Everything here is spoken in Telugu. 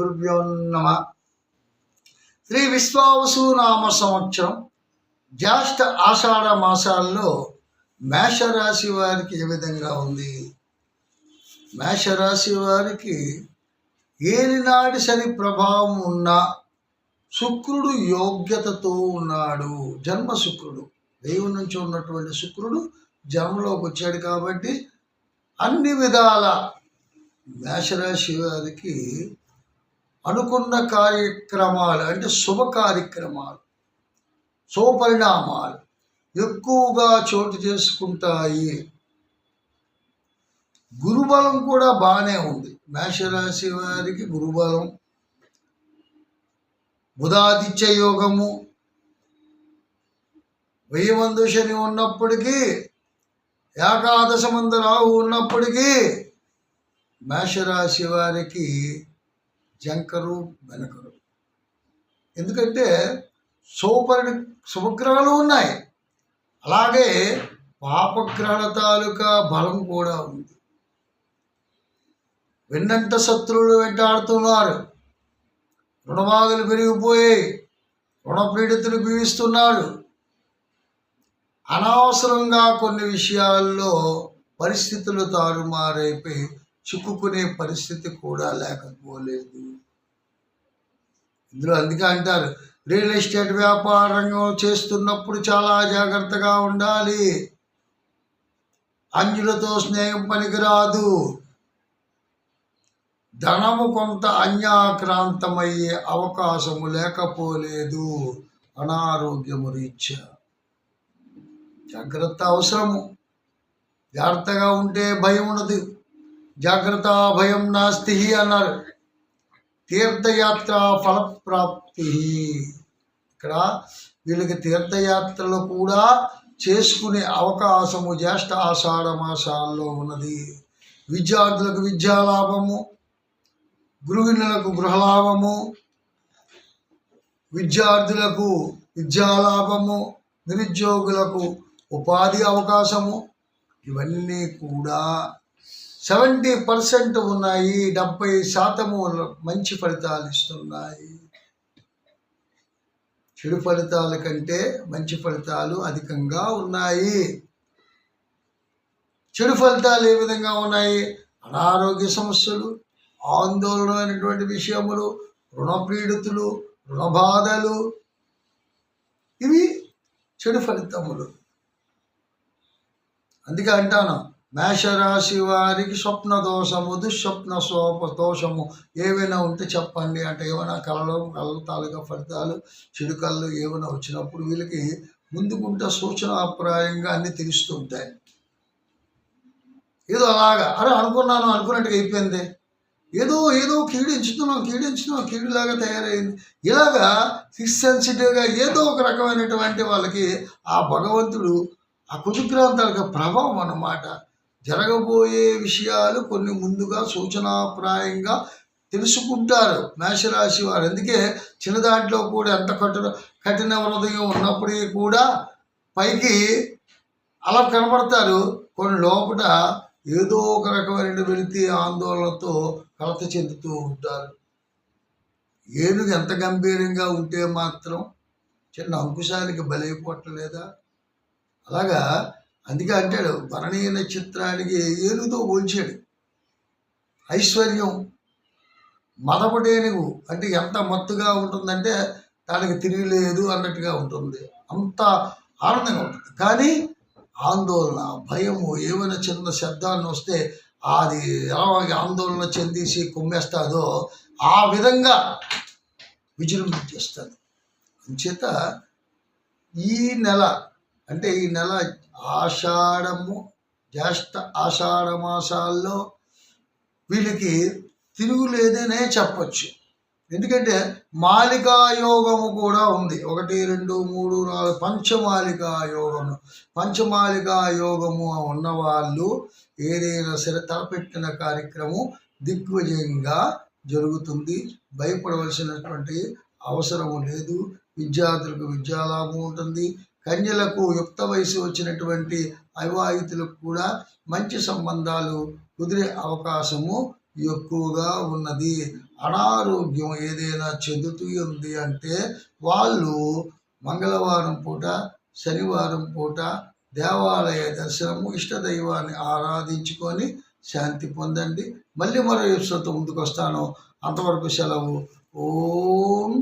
గురుభ్యో నమ. శ్రీ విశ్వావసు నామ సంవత్సరం జ్యేష్ఠ ఆషాఢ మాసాల్లో మేషరాశి వారికి ఏ విధంగా ఉంది? మేషరాశి వారికి ఏలినాటి శని ప్రభావం ఉన్న శుక్రుడు యోగ్యతతో ఉన్నాడు. జన్మ శుక్రుడు. దైవం నుంచి ఉన్నటువంటి శుక్రుడు జన్మలోకి వచ్చాడు కాబట్టి అన్ని విధాల మేషరాశి వారికి అనుకున్న కార్యక్రమాలు అంటే శుభ కార్యక్రమాలు శుభపరిణామాలు ఎక్కువగా చోటు చేసుకుంటాయి. గురుబలం కూడా బాగానే ఉంది. మేషరాశి వారికి గురుబలం బుధాదిత్య యోగము. వెయ్యి మందు శని ఉన్నప్పటికీ ఏకాదశ మందు రాహు ఉన్నప్పటికీ మేషరాశి వారికి జంకరు వెనకరు ఎందుకంటే శుభపరి శుభగ్రహాలు ఉన్నాయి. అలాగే పాపగ్రహాల తాలూకా బలం కూడా ఉంది. వెన్నంట శత్రువులు వెంటాడుతున్నారు రుణబాధలు పెరిగిపోయాయి. రుణపీడితులు పీడిస్తున్నాడు అనవసరంగా కొన్ని విషయాల్లో పరిస్థితులు తారుమారైపోయి చిక్కుకునే పరిస్థితి కూడా లేకపోలేదు. ఇందులో అందుకే అంటారు రియల్ ఎస్టేట్ వ్యాపారంగా చేస్తున్నప్పుడు చాలా జాగ్రత్తగా ఉండాలి. అంజులతో స్నేహం పనికిరాదు. ధనము కొంత అన్యాక్రాంతమయ్యే అవకాశము లేకపోలేదు. అనారోగ్యము రీత్యా. జాగ్రత్త అవసరము. జాగ్రత్తగా ఉంటే భయం ఉండదు. జాగ్రత్త భయం నాస్తి అన్నారు. తీర్థయాత్ర ఫలప్రాప్తి ఇక్కడ వీళ్ళకి తీర్థయాత్రలు కూడా చేసుకునే అవకాశము జ్యేష్ఠ ఆషాఢ మాసాల్లో ఉన్నది. విద్యార్థులకు విద్యాలాభము గృహిణులకు గృహలాభము విద్యార్థులకు విద్యాలాభము నిరుద్యోగులకు ఉపాధి అవకాశము ఇవన్నీ కూడా సెవెంటీ పర్సెంట్ ఉన్నాయి డెబ్బై శాతము మంచి ఫలితాలు ఇస్తున్నాయి. చెడు ఫలితాల కంటే మంచి ఫలితాలు అధికంగా ఉన్నాయి. చెడు ఫలితాలు ఏ విధంగా ఉన్నాయి? అనారోగ్య సమస్యలు ఆందోళనమైనటువంటి విషయములు రుణపీడితులు రుణబాధలు ఇవి చెడు ఫలితములు. అందుకే అంటాను మేషరాశి వారికి స్వప్న దోషము దుస్వప్న శోప దోషము ఏవైనా ఉంటే చెప్పండి. అంటే ఏమైనా కళలు కళ్ళ తాలూకా ఫలితాలు చెడు కళ్ళు ఏమైనా వచ్చినప్పుడు వీళ్ళకి ముందుకుంటే సూచనాప్రాయంగా అన్ని తెలుస్తుంటాయి ఏదో అలాగా. అరే అనుకున్నాను అనుకున్నట్టుగా అయిపోయింది. ఏదో ఏదో కీడించుతున్నాం కీడించుతున్నాం కీడులాగా తయారైంది. ఇలాగా సిక్స్ సెన్సిటివ్గా ఏదో ఒక రకమైనటువంటి వాళ్ళకి ఆ భగవంతుడు ఆ కుజుగ్రాంతాలకు ప్రభావం అన్నమాట. జరగబోయే విషయాలు కొన్ని ముందుగా సూచనాప్రాయంగా తెలుసుకుంటారు మేషరాశి వారు. అందుకే చిన్న దాంట్లో కూడా ఎంత కఠిన కఠిన హృదయం ఉన్నప్పటికీ కూడా పైకి అలా కనబడతారు. కొన్ని లోపల ఏదో ఒక రకమైన వెళితే ఆందోళనతో కలత చెందుతూ ఉంటారు. ఏనుగు ఎంత గంభీరంగా ఉంటే మాత్రం చిన్న అంకుశానికి బలైపోవట్లేదా అలాగా అందుకే అంటాడు భరణీయ నక్షత్రానికి ఏనుగుతో పోల్చాడు. ఐశ్వర్యం మదపడేనుగు అంటే ఎంత మత్తుగా ఉంటుందంటే దానికి తిరిగిలేదు అన్నట్టుగా ఉంటుంది. అంత ఆనందంగా ఉంటుంది. కానీ ఆందోళన భయము ఏమైనా చిన్న శబ్దాన్ని వస్తే అది ఎలా ఆందోళన చెందేసి కుమ్మేస్తాదో ఆ విధంగా విజృంభించేస్తుంది. అంచేత ఈ నెల అంటే ఈ నెల ఆషాఢము జ్యేష్ఠ ఆషాఢ మాసాల్లో వీళ్ళకి తిరుగులేదనే చెప్పచ్చు. ఎందుకంటే మాలికాయోగము కూడా ఉంది. ఒకటి రెండు మూడు నాలుగు పంచమాలికాయోగము. పంచమాలికాయోగము ఉన్నవాళ్ళు ఏదైనా సరే తలపెట్టిన కార్యక్రమం దిగ్విజయంగా జరుగుతుంది. భయపడవలసినటువంటి అవసరము లేదు. విద్యార్థులకు విద్యాలాభం ఉంటుంది. కన్యలకు యుక్త వయసు వచ్చినటువంటి అవివాహితులకు కూడా మంచి సంబంధాలు కుదిరే అవకాశము ఎక్కువగా ఉన్నది. అనారోగ్యం ఏదైనా చెందుతూ ఉంది అంటే వాళ్ళు మంగళవారం పూట శనివారం పూట దేవాలయ దర్శనము ఇష్ట దైవాన్ని ఆరాధించుకొని శాంతి పొందండి. మళ్ళీ మరో ఎపిసోడ్తో ముందుకు వస్తాను అంతవరకు సెలవు. ఓం